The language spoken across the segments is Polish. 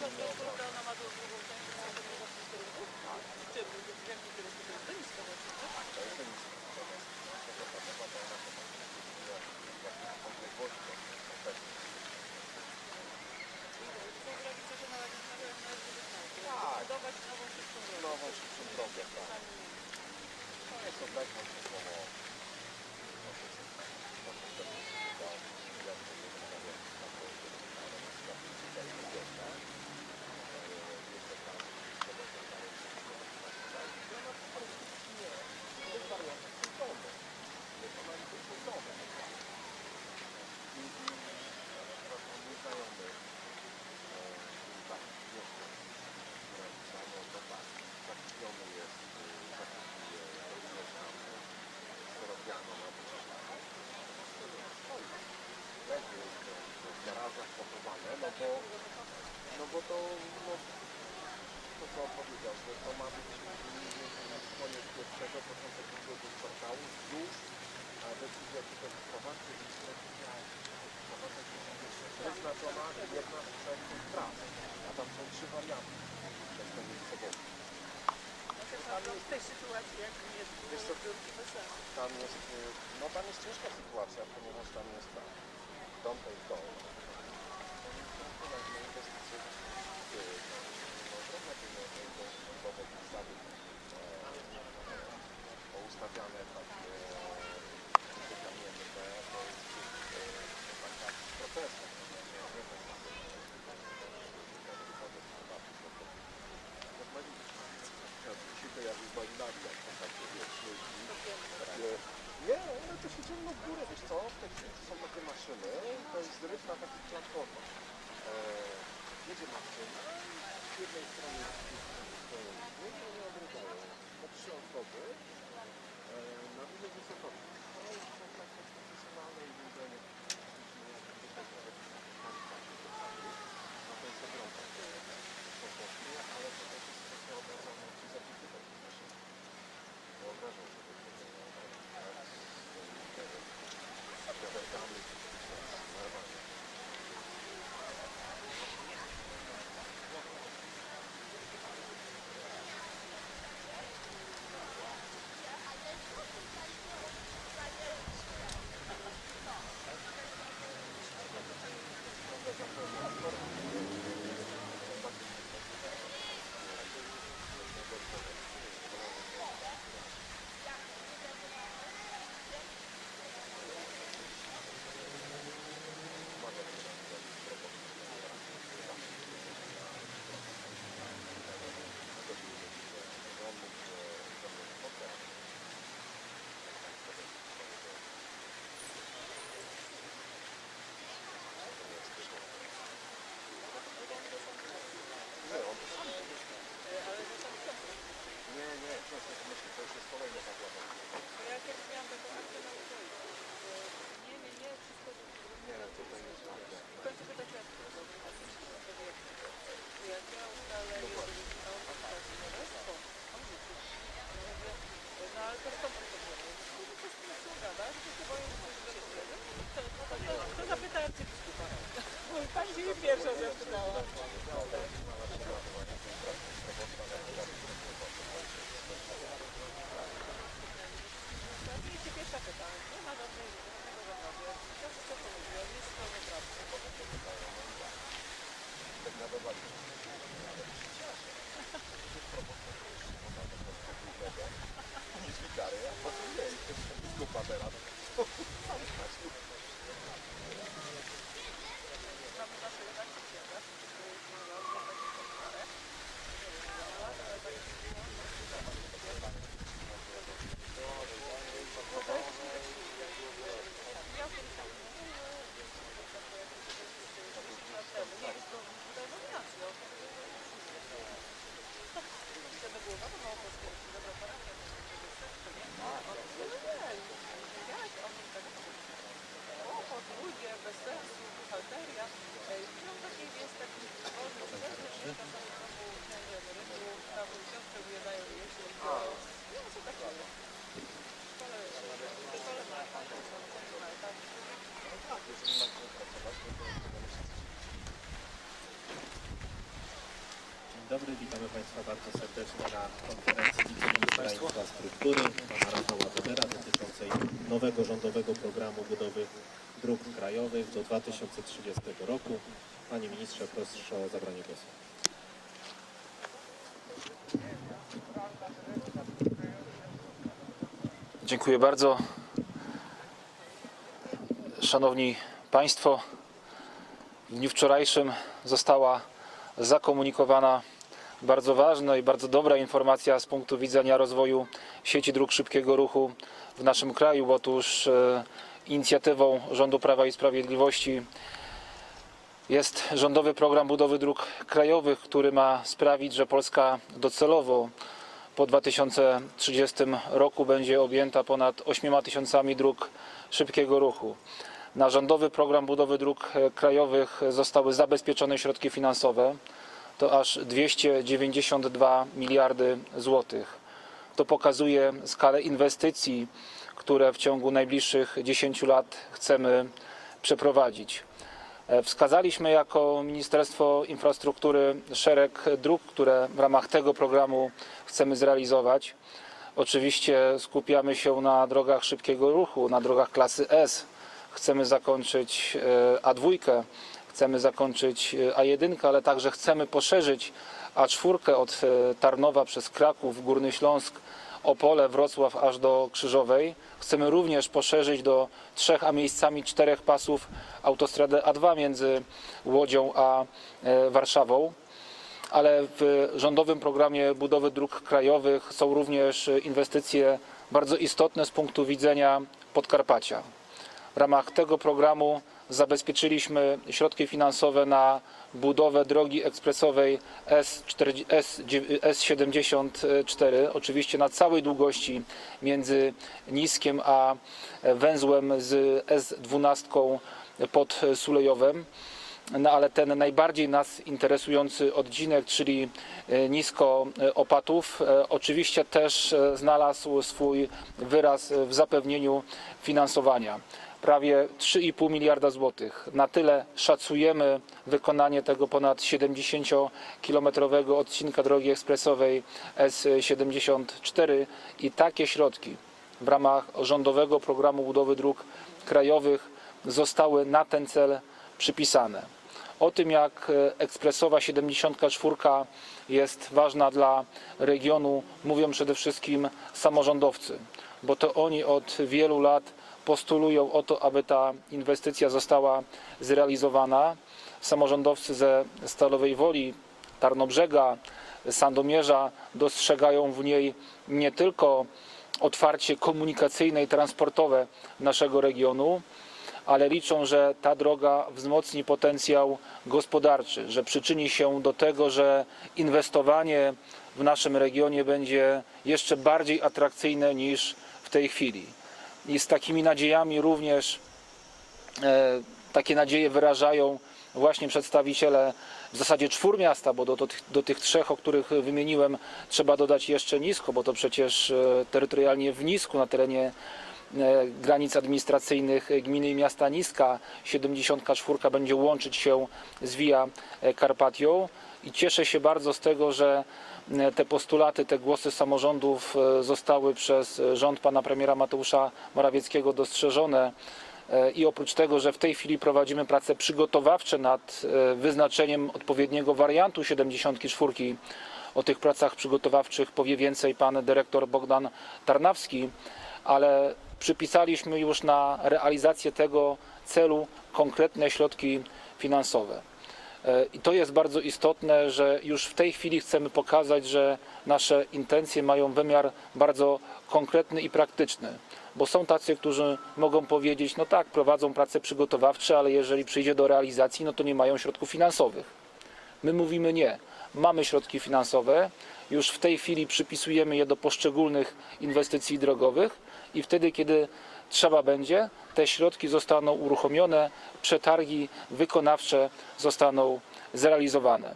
to, to to? To jest teniska właśnie, tak? To jest to ona to ma odległości od tego. Są rodzice, że na razie stawiają na razie Tak. budować nową szybką drogę. Nową szybszą drogę, tak. To jest odległość około Zakupiony jest, zakupuje również tam Soropiano na leży w garażach pochowane, no bo, no bo to, no, to co powiedział, że to ma być koniec pierwszego, początek drugiego kwartału, już a decyzja tutaj wprowadzi, decyzja wyznaczona jedna z trzech tras, a tam są trzy warianty, bez pomiędzysobowych. W tej sytuacji, jak nie bez sensu. Tam jest, y, no tam jest ciężka sytuacja, ponieważ tam jest tak, dom to jest poustawiane takie takie kamienie, to jest taka protesta. Balinami, jak to takie. Takie, nie, to się ciągną w górę, wiesz co, w tej chwili są takie maszyny, to jest ryb na takich platformach. E, jedzie maszyna i z jednej strony jest stoją i oni odrywają na trzy osoby e, na dużej wysokości. To już są takie profesjonalne no to jest ogromne. To kosztuje, ale to też jest dobry, witamy Państwa bardzo serdecznie na konferencji wiceministra infrastruktury pana Rafała Webera dotyczącej nowego rządowego programu budowy dróg krajowych do 2030 roku. Panie Ministrze, proszę o zabranie głosu. Dziękuję bardzo. Szanowni Państwo, w dniu wczorajszym została zakomunikowana bardzo ważna i bardzo dobra informacja z punktu widzenia rozwoju sieci dróg szybkiego ruchu w naszym kraju. Otóż e, inicjatywą rządu Prawa i Sprawiedliwości jest rządowy program budowy dróg krajowych, który ma sprawić, że Polska docelowo po 2030 roku będzie objęta ponad 8 tysiącami dróg szybkiego ruchu. Na rządowy program budowy dróg e, krajowych zostały zabezpieczone środki finansowe. To aż 292 miliardy złotych. To pokazuje skalę inwestycji, które w ciągu najbliższych 10 lat chcemy przeprowadzić. E, Wskazaliśmy jako Ministerstwo Infrastruktury szereg dróg, które w ramach tego programu chcemy zrealizować. Oczywiście skupiamy się na drogach szybkiego ruchu, na drogach klasy S. Chcemy zakończyć e, A2, chcemy zakończyć e, A1, ale także chcemy poszerzyć A4 od e, Tarnowa przez Kraków, Górny Śląsk, Opole, Wrocław aż do Krzyżowej. Chcemy również poszerzyć do trzech, a miejscami czterech pasów autostradę A2 między Łodzią a e, Warszawą. Ale w rządowym programie budowy dróg krajowych są również inwestycje bardzo istotne z punktu widzenia Podkarpacia. W ramach tego programu zabezpieczyliśmy środki finansowe na budowę drogi ekspresowej S4, S, S74, oczywiście na całej długości między Niskiem a węzłem z S12 pod Sulejowem. No ale ten najbardziej nas interesujący odcinek, czyli e, nisko e, opatów, e, oczywiście też znalazł swój wyraz w zapewnieniu finansowania. Prawie 3,5 miliarda złotych. Na tyle szacujemy wykonanie tego ponad 70-kilometrowego odcinka drogi ekspresowej S74 i takie środki w ramach rządowego programu budowy dróg krajowych zostały na ten cel przypisane. O tym, jak ekspresowa 74 jest ważna dla regionu, mówią przede wszystkim samorządowcy, bo to oni od wielu lat postulują o to, aby ta inwestycja została zrealizowana. Samorządowcy ze Stalowej Woli, Tarnobrzega, Sandomierza dostrzegają w niej nie tylko otwarcie komunikacyjne i transportowe naszego regionu, ale liczą, że ta droga wzmocni potencjał gospodarczy, że przyczyni się do tego, że inwestowanie w naszym regionie będzie jeszcze bardziej atrakcyjne niż w tej chwili. I z takimi nadziejami również e, takie nadzieje wyrażają właśnie przedstawiciele w zasadzie czwór miasta, bo do, do, tych, do tych trzech, o których wymieniłem, trzeba dodać jeszcze Nisko, bo to przecież e, terytorialnie w Nisku, na terenie granic administracyjnych gminy i miasta Niska 74 będzie łączyć się z Via Carpatią i cieszę się bardzo z tego, że e, te postulaty, te głosy samorządów e, zostały przez rząd pana premiera Mateusza Morawieckiego dostrzeżone. E, I oprócz tego, że w tej chwili prowadzimy prace przygotowawcze nad e, wyznaczeniem odpowiedniego wariantu 74, o tych pracach przygotowawczych powie więcej pan dyrektor Bogdan Tarnawski, ale przypisaliśmy już na realizację tego celu konkretne środki finansowe. E, I to jest bardzo istotne, że już w tej chwili chcemy pokazać, że nasze intencje mają wymiar bardzo konkretny i praktyczny. Bo są tacy, którzy mogą powiedzieć, no tak, prowadzą prace przygotowawcze, ale jeżeli przyjdzie do realizacji, no to nie mają środków finansowych. My mówimy nie. Mamy środki finansowe, już w tej chwili przypisujemy je do poszczególnych inwestycji drogowych i wtedy, kiedy trzeba będzie, te środki zostaną uruchomione, przetargi wykonawcze zostaną zrealizowane.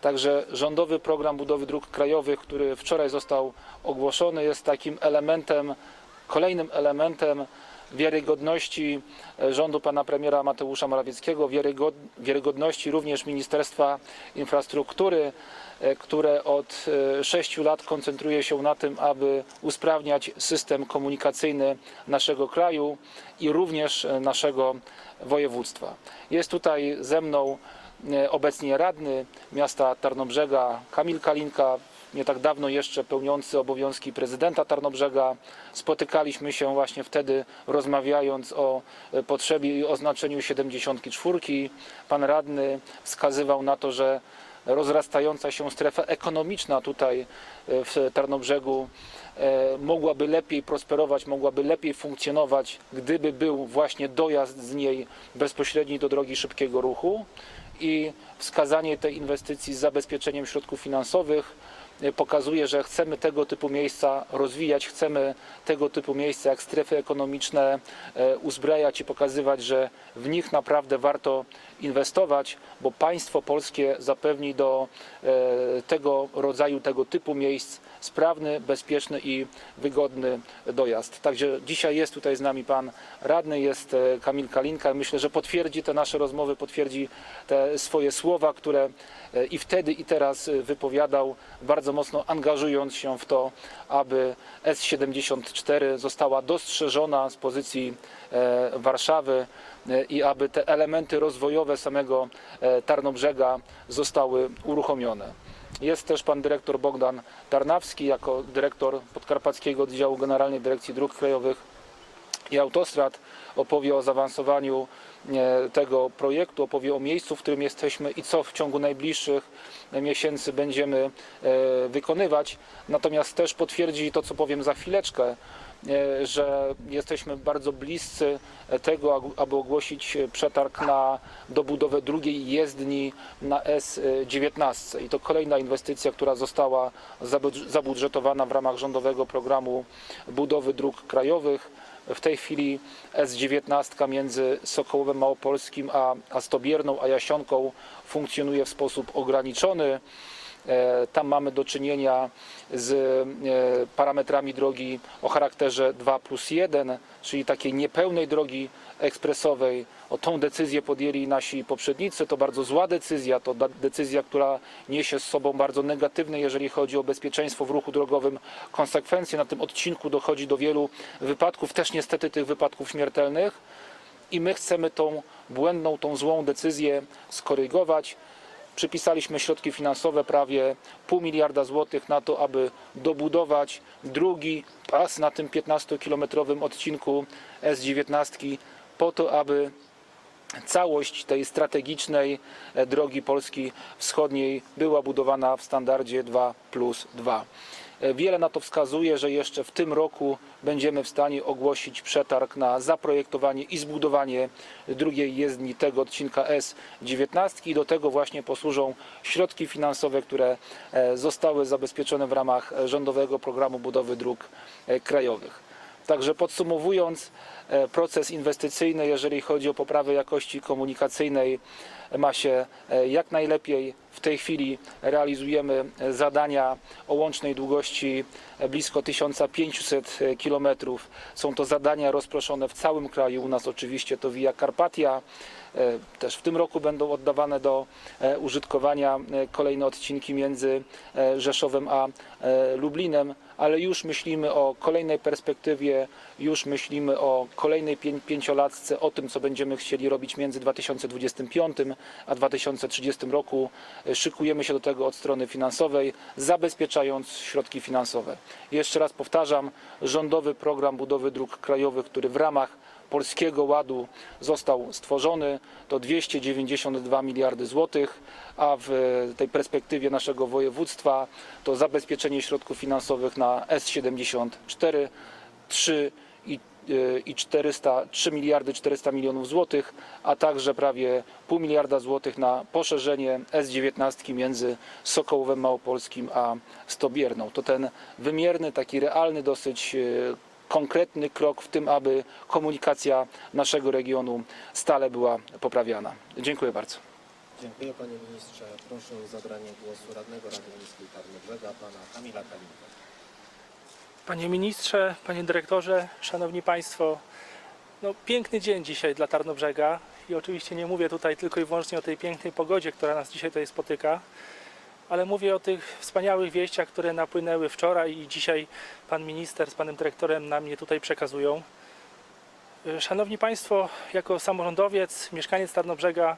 Także rządowy program budowy dróg krajowych, który wczoraj został ogłoszony, jest takim elementem, kolejnym elementem wiarygodności e, rządu pana premiera Mateusza Morawieckiego, wiarygod, wiarygodności również Ministerstwa Infrastruktury, e, które od e, sześciu lat koncentruje się na tym, aby usprawniać system komunikacyjny naszego kraju i również naszego województwa. Jest tutaj ze mną obecnie radny miasta Tarnobrzega Kamil Kalinka, nie tak dawno jeszcze pełniący obowiązki prezydenta Tarnobrzega. Spotykaliśmy się właśnie wtedy rozmawiając o e, potrzebie i oznaczeniu 74. Pan radny wskazywał na to, że rozrastająca się strefa ekonomiczna tutaj e, w Tarnobrzegu e, mogłaby lepiej prosperować, mogłaby lepiej funkcjonować, gdyby był właśnie dojazd z niej bezpośredni do drogi szybkiego ruchu i wskazanie tej inwestycji z zabezpieczeniem środków finansowych pokazuje, że chcemy tego typu miejsca rozwijać, chcemy tego typu miejsca jak strefy ekonomiczne e, uzbrajać i pokazywać, że w nich naprawdę warto inwestować, bo państwo polskie zapewni do e, tego rodzaju, tego typu miejsc sprawny, bezpieczny i wygodny dojazd. Także dzisiaj jest tutaj z nami pan radny, jest e, Kamil Kalinka. Myślę, że potwierdzi te nasze rozmowy, potwierdzi te swoje słowa, które e, i wtedy i teraz wypowiadał, bardzo mocno angażując się w to, aby S74 została dostrzeżona z pozycji Warszawy i aby te elementy rozwojowe samego e, Tarnobrzega zostały uruchomione. Jest też pan dyrektor Bogdan Tarnawski jako dyrektor Podkarpackiego Oddziału Generalnej Dyrekcji Dróg Krajowych i Autostrad. Opowie o zaawansowaniu e, tego projektu, opowie o miejscu, w którym jesteśmy i co w ciągu najbliższych miesięcy będziemy e, wykonywać. Natomiast też potwierdzi to, co powiem za chwileczkę, e, że jesteśmy bardzo bliscy tego, aby- ogłosić przetarg na dobudowę drugiej jezdni na S19. I to kolejna inwestycja, która została zabudż- zabudżetowana w ramach rządowego programu budowy dróg krajowych. W tej chwili S19 między Sokołowem Małopolskim a, a Stobierną, a Jasionką funkcjonuje w sposób ograniczony. E, Tam mamy do czynienia z e, parametrami drogi o charakterze 2 plus 1, czyli takiej niepełnej drogi ekspresowej. O tą decyzję podjęli nasi poprzednicy. To bardzo zła decyzja, to decyzja, która niesie z sobą bardzo negatywne, jeżeli chodzi o bezpieczeństwo w ruchu drogowym, konsekwencje. Na tym odcinku dochodzi do wielu wypadków, też niestety tych wypadków śmiertelnych i my chcemy tą błędną, tą złą decyzję skorygować. Przypisaliśmy środki finansowe prawie pół miliarda złotych na to, aby dobudować drugi pas na tym 15-kilometrowym odcinku S19 po to, aby całość tej strategicznej e, drogi Polski Wschodniej była budowana w standardzie 2 plus 2. Wiele na to wskazuje, że jeszcze w tym roku będziemy w stanie ogłosić przetarg na zaprojektowanie i zbudowanie drugiej jezdni tego odcinka S19 i do tego właśnie posłużą środki finansowe, które e, zostały zabezpieczone w ramach rządowego programu budowy dróg e, krajowych. Także podsumowując, e, proces inwestycyjny, jeżeli chodzi o poprawę jakości komunikacyjnej, ma się e, jak najlepiej. W tej chwili realizujemy e, zadania o łącznej długości blisko 1500 km. Są to zadania rozproszone w całym kraju. U nas oczywiście to Via Carpatia. E, Też w tym roku będą oddawane do e, użytkowania e, kolejne odcinki między Rzeszowem a Lublinem, ale już myślimy o kolejnej perspektywie, już myślimy o kolejnej pię- pięciolatce, o tym, co będziemy chcieli robić między 2025 a 2030 roku. Szykujemy się do tego od strony finansowej, zabezpieczając środki finansowe. Jeszcze raz powtarzam, rządowy program budowy dróg krajowych, który w ramach Polskiego Ładu został stworzony, to 292 miliardy złotych, a w tej perspektywie naszego województwa to zabezpieczenie środków finansowych na S74 3 i, y, i 400, 3 miliardy 400 milionów złotych, a także prawie pół miliarda złotych na poszerzenie S19 między Sokołowem Małopolskim a Stobierną. To ten wymierny, taki realny dosyć y, konkretny krok w tym, aby komunikacja naszego regionu stale była poprawiana. Dziękuję bardzo. Dziękuję panie ministrze. Proszę o zabranie głosu radnego Rady Miejskiej Tarnobrzega, pana Kamila Kalinka. Panie ministrze, panie dyrektorze, szanowni państwo, No, piękny dzień dzisiaj dla Tarnobrzega i oczywiście nie mówię tutaj tylko i wyłącznie o tej pięknej pogodzie, która nas dzisiaj tutaj spotyka, ale mówię o tych wspaniałych wieściach, które napłynęły wczoraj i dzisiaj pan minister z panem dyrektorem nam je tutaj przekazują. Szanowni Państwo, jako samorządowiec, mieszkaniec Tarnobrzega,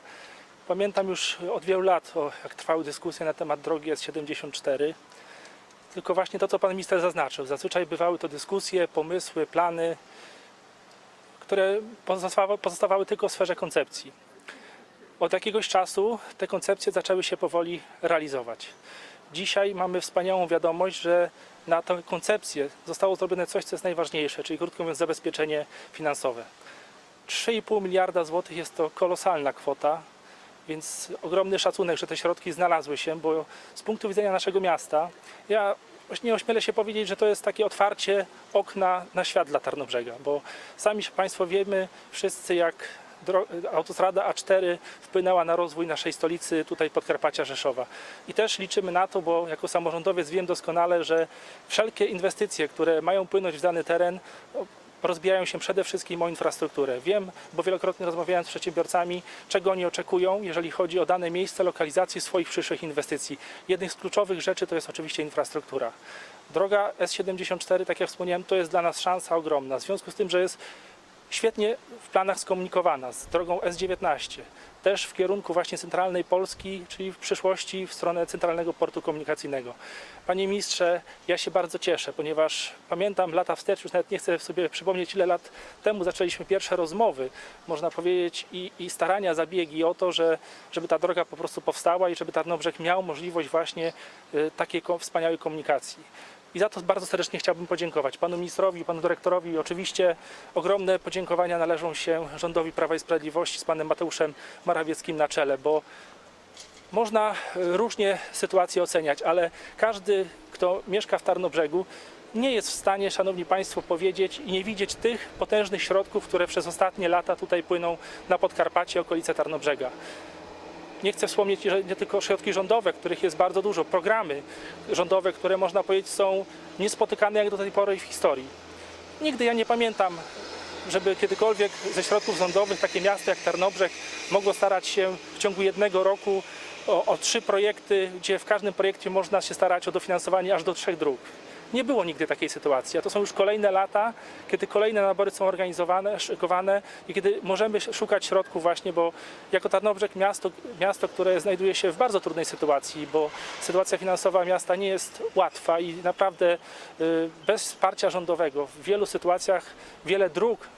pamiętam już od wielu lat, o, jak trwały dyskusje na temat drogi S74. Tylko właśnie to, co pan minister zaznaczył. Zazwyczaj bywały to dyskusje, pomysły, plany, które pozostawały, pozostawały tylko w sferze koncepcji. Od jakiegoś czasu te koncepcje zaczęły się powoli realizować. Dzisiaj mamy wspaniałą wiadomość, że na tę koncepcję zostało zrobione coś, co jest najważniejsze, czyli krótko mówiąc zabezpieczenie finansowe. 3,5 miliarda złotych jest to kolosalna kwota, więc ogromny szacunek, że te środki znalazły się, bo z punktu widzenia naszego miasta, ja nie ośmielę się powiedzieć, że to jest takie otwarcie okna na świat dla Tarnobrzega, bo sami Państwo wiemy wszyscy, jak autostrada A4 wpłynęła na rozwój naszej stolicy, tutaj Podkarpacia Rzeszowa. I też liczymy na to, bo jako samorządowiec wiem doskonale, że wszelkie inwestycje, które mają płynąć w dany teren, rozbijają się przede wszystkim o infrastrukturę. Wiem, bo wielokrotnie rozmawiałem z przedsiębiorcami, czego oni oczekują, jeżeli chodzi o dane miejsce lokalizacji swoich przyszłych inwestycji. Jednym z kluczowych rzeczy to jest oczywiście infrastruktura. Droga S74, tak jak wspomniałem, to jest dla nas szansa ogromna. W związku z tym, że jest świetnie w planach skomunikowana z drogą S19, też w kierunku właśnie centralnej Polski, czyli w przyszłości w stronę centralnego portu komunikacyjnego. Panie ministrze, ja się bardzo cieszę, ponieważ pamiętam lata wstecz, już nawet nie chcę sobie przypomnieć ile lat temu zaczęliśmy pierwsze rozmowy, można powiedzieć, i, i starania, zabiegi o to, że, żeby ta droga po prostu powstała i żeby Tarnobrzeg miał możliwość właśnie y, takiej wspaniałej komunikacji. I za to bardzo serdecznie chciałbym podziękować panu ministrowi, panu dyrektorowi oczywiście ogromne podziękowania należą się rządowi Prawa i Sprawiedliwości z panem Mateuszem Morawieckim na czele, bo można e, różnie sytuację oceniać, ale każdy, kto mieszka w Tarnobrzegu, nie jest w stanie, szanowni państwo, powiedzieć i nie widzieć tych potężnych środków, które przez ostatnie lata tutaj płyną na Podkarpacie, okolice Tarnobrzega. Nie chcę wspomnieć, że nie tylko środki rządowe, których jest bardzo dużo, programy rządowe, które można powiedzieć są niespotykane jak do tej pory w historii. Nigdy ja nie pamiętam, żeby kiedykolwiek ze środków rządowych takie miasto jak Tarnobrzeg mogło starać się w ciągu jednego roku o, o trzy projekty, gdzie w każdym projekcie można się starać o dofinansowanie aż do trzech dróg. Nie było nigdy takiej sytuacji, a to są już kolejne lata, kiedy kolejne nabory są organizowane, szykowane i kiedy możemy szukać środków właśnie, bo jako Tarnobrzeg miasto, miasto, które znajduje się w bardzo trudnej sytuacji, bo sytuacja finansowa miasta nie jest łatwa i naprawdę y, bez wsparcia rządowego w wielu sytuacjach wiele dróg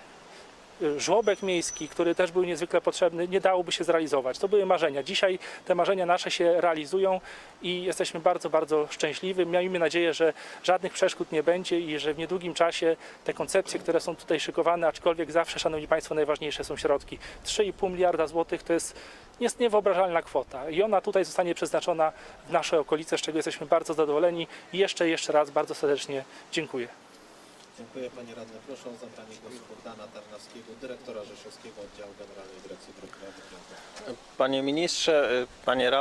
żłobek miejski, który też był niezwykle potrzebny, nie dałoby się zrealizować. To były marzenia. Dzisiaj te marzenia nasze się realizują i jesteśmy bardzo, bardzo szczęśliwi. Miejmy nadzieję, że żadnych przeszkód nie będzie i że w niedługim czasie te koncepcje, które są tutaj szykowane, aczkolwiek zawsze, Szanowni Państwo, najważniejsze są środki. 3,5 miliarda złotych to jest jest niewyobrażalna kwota i ona tutaj zostanie przeznaczona w nasze okolice, z czego jesteśmy bardzo zadowoleni i jeszcze, jeszcze raz bardzo serdecznie dziękuję. Dziękuję Panie Radny. Proszę o zabranie głosu Bogdana Tarnawskiego, dyrektora Rzeszowskiego Oddziału Generalnej Dyrekcji Dróg Krajowych. Panie ministrze, y, panie radny.